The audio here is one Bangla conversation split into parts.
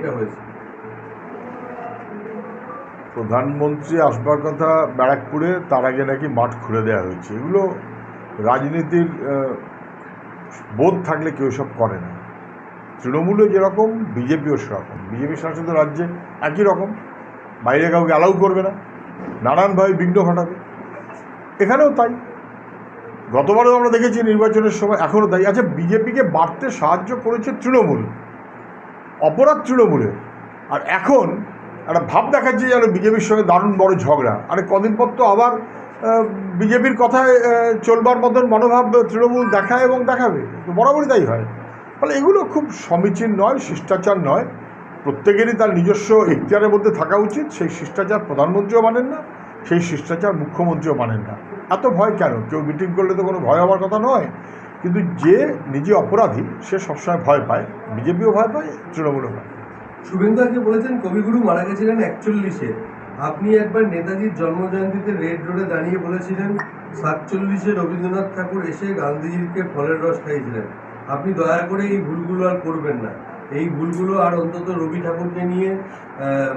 এটা হয়েছে। প্রধানমন্ত্রী আসবার কথা ব্যারাকপুরে, তার আগে নাকি মাঠ খুলে দেওয়া হয়েছে। এগুলো রাজনীতির বোধ থাকলে কেউ সব করে না। তৃণমূলও যেরকম, বিজেপিও সেরকম। বিজেপি শাসিত রাজ্যে একই রকম। বাইরে কাউকে অ্যালাউ করবে না। নানানভাবে বিঘ্ন ঘটাবে। এখানেও তাই। গতবারও আমরা দেখেছি নির্বাচনের সময় এখনও তাই। আচ্ছা বিজেপিকে বাড়তে সাহায্য করেছে তৃণমূল। অপরাধ তৃণমূলের আর এখন একটা ভাব দেখাচ্ছে যেন বিজেপির সঙ্গে দারুণ বড় ঝগড়া। আরে কদিন পর তো আবার বিজেপির কথায় চলবার মতন মনোভাব তৃণমূল দেখায় এবং দেখাবে। তো বরাবরই তাই হয়। ফলে এগুলো খুব সমীচীন নয়, শিষ্টাচার নয়। প্রত্যেকেরই তার নিজস্ব এখতিয়ারের মধ্যে থাকা উচিত। সেই শিষ্টাচার প্রধানমন্ত্রীও মানেন না, সেই শিষ্টাচার মুখ্যমন্ত্রীও মানেন না। এত ভয় কেন? কেউ মিটিং করলে তো কোনো ভয় হওয়ার কথা নয়। কিন্তু যে নিজে অপরাধী সে সবসময় ভয় পায়। বিজেপিও ভয় পায় তৃণমূলও ভয় পায়। শুভেন্দু আজকে বলেছেন কবিগুরু মারা গেছিলেন একচল্লিশে। আপনি একবার নেতাজির জন্মজয়ন্তীতে রেড রোডে দাঁড়িয়ে বলেছিলেন সাতচল্লিশে রবীন্দ্রনাথ ঠাকুর এসে গান্ধীজিকে ফলের রস খাইয়েছিলেন। আপনি দয়া করে এই ভুলগুলো আর করবেন না। এই ভুলগুলো আর অন্তত রবি ঠাকুরকে নিয়ে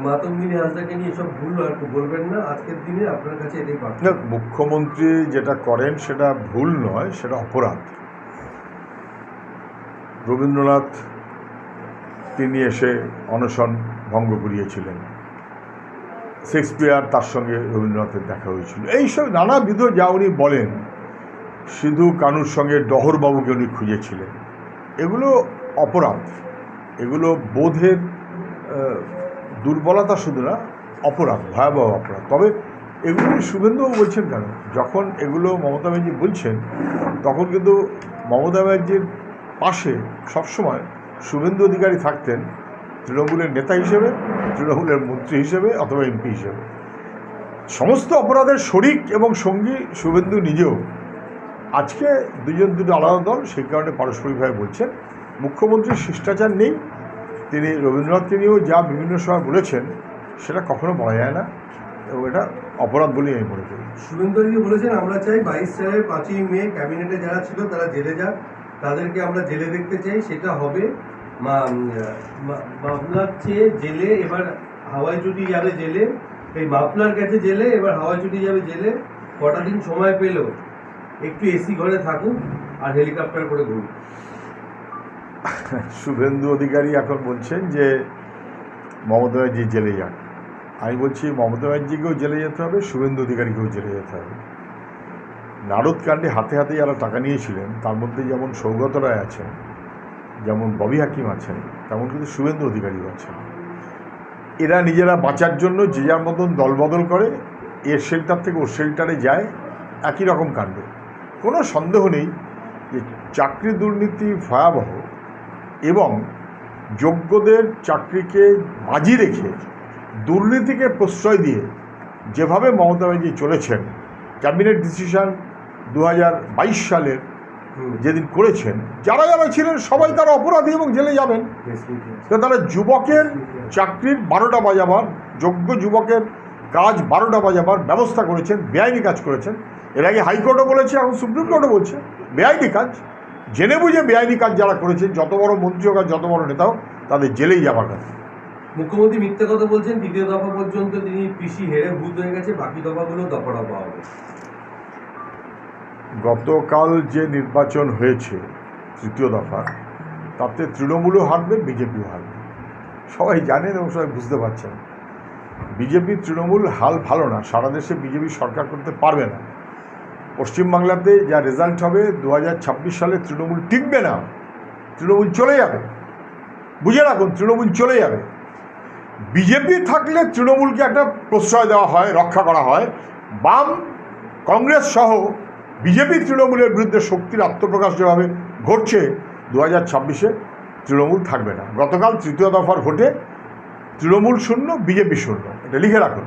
মাতঙ্গিনী হাজরাকে নিয়ে এসব ভুল আর বলবেন না। আজকের দিনে আপনার কাছে এটাই প্রার্থনা। মুখ্যমন্ত্রী যেটা করেন সেটা ভুল নয় সেটা অপরাধ। রবীন্দ্রনাথ, তিনি এসে অনশন ভঙ্গ করিয়েছিলেন। শেক্সপিয়ার তার সঙ্গে রবীন্দ্রনাথের দেখা হয়েছিল। এইসব নানাবিধ যা উনি বলেন, সিধু কানুর সঙ্গে ডহরবাবুকে উনি খুঁজেছিলেন। এগুলো অপরাধ। এগুলো বোধের দুর্বলতা শুধু না, অপরাধ, ভয়াবহ অপরাধ। তবে এগুলো শুভেন্দুও বলছেন কেন? যখন এগুলো মমতা ব্যানার্জি বলছেন, তখন কিন্তু মমতা ব্যানার্জির পাশে সবসময় শুভেন্দু অধিকারী থাকতেন তৃণমূলের নেতা হিসেবে, তৃণমূলের মন্ত্রী হিসেবে অথবা এমপি হিসেবে। সমস্ত অপরাধের শরিক এবং সঙ্গী শুভেন্দু নিজেও। আজকে দুজন দুটো আলাদা দল, সেই কারণে পারস্পরিকভাবে বলছেন। মুখ্যমন্ত্রীর শিষ্টাচার নেই। তিনি রবীন্দ্রনাথকে নিয়েও যা বিভিন্ন সময় বলেছেন, সেটা কখনো বলা যায় না। এবং এটা অপরাধ বলেই আমি মনে করি। শুভেন্দু বলেছেন, আমরা চাই বাইশ সালের পাঁচই মে ক্যাবিনেটে যারা ছিল তারা জেলে যাক। তাদেরকে আমরা জেলে দেখতে চাই, সেটা হবে মামলার চেয়ে জেলে, এবার হাওয়াই চুটি যাবে জেলে, এই মাপলার কাছে জেলে, এবার হাওয়াই চুটি যাবে জেলে, কটা দিন সময় পেল, একটু এসি ঘরে থাকুক আর হেলিকপ্টার করে ঘুরুক। শুভেন্দু অধিকারী এখন বলছেন যে মমতা ব্যানার্জি জেলে যান আমি বলছি মমতা ব্যানার্জিকেও জেলে যেতে হবে, শুভেন্দু অধিকারীকেও জেলে যেতে হবে। নারদকাণ্ডে হাতে হাতে যারা টাকা নিয়েছিলেন, তার মধ্যে যেমন সৌগত রায় আছেন, যেমন ববি হাকিম আছেন, তেমন কিন্তু শুভেন্দু অধিকারীও আছেন। এরা নিজেরা বাঁচার জন্য যে যার মতন দলবদল করে, এর শেল্টার থেকে ওর শেল্টারে যায়, একই রকম কাণ্ড। কোনো সন্দেহ নেই যে চাকরি দুর্নীতি ভয়াবহ এবং যোগ্যদের চাকরিকে বাজি রেখে দুর্নীতিকে প্রশ্রয় দিয়ে যেভাবে মমতা ব্যানার্জি চলেছেন, ক্যাবিনেট ডিসিশন দু হাজার বাইশ সালের যেদিন করেছেন, যারা যারা ছিলেন সবাই তারা অপরাধী এবং জেলে যাবেন। তো তারা যুবকের চাকরির বারোটা বাজাবার, যোগ্য যুবকের কাজ বারোটা বাজাবার ব্যবস্থা করেছেন, বেআইনি কাজ করেছেন। এর আগে হাইকোর্টও বলেছে, এখন সুপ্রিম কোর্টও বলছে, বেআইনি কাজ। জেনে বুঝে বেআইনি কাজ যারা করেছেন, যত বড় মন্ত্রী হোক আর যত বড় নেতা হোক, তাদের জেলেই যাবার কথা। মুখ্যমন্ত্রী মিথ্যে কথা বলছেন, দ্বিতীয় দফা পর্যন্ত তিনি পিসি হেরে ভূত হয়ে গেছে, বাকি দফাগুলো দফা দফা হবে। গতকাল যে নির্বাচন হয়েছে, তৃতীয় দফা, তাতে তৃণমূলও হারবে, বিজেপিও হারবে। সবাই জানেন এবং সবাই বুঝতে পারছেন। বিজেপি তৃণমূল হাল ভালো না, সারা দেশে বিজেপি সরকার করতে পারবে না। পশ্চিমবাংলাতে যা রেজাল্ট হবে দু হাজার ছাব্বিশ সালে তৃণমূল টিকবে না। তৃণমূল চলে যাবে। বুঝে রাখুন, তৃণমূল চলে যাবে। বিজেপি থাকলে তৃণমূলকে একটা প্রশ্রয় দেওয়া হয়, রক্ষা করা হয়। বাম, কংগ্রেস সহ বিজেপি তৃণমূলের বিরুদ্ধে শক্তির আত্মপ্রকাশ যেভাবে ঘটছে দু হাজার ছাব্বিশে তৃণমূল থাকবে না। গতকাল তৃতীয় দফার ভোটে তৃণমূল শূন্য, বিজেপি শূন্য। এটা লিখে রাখুন।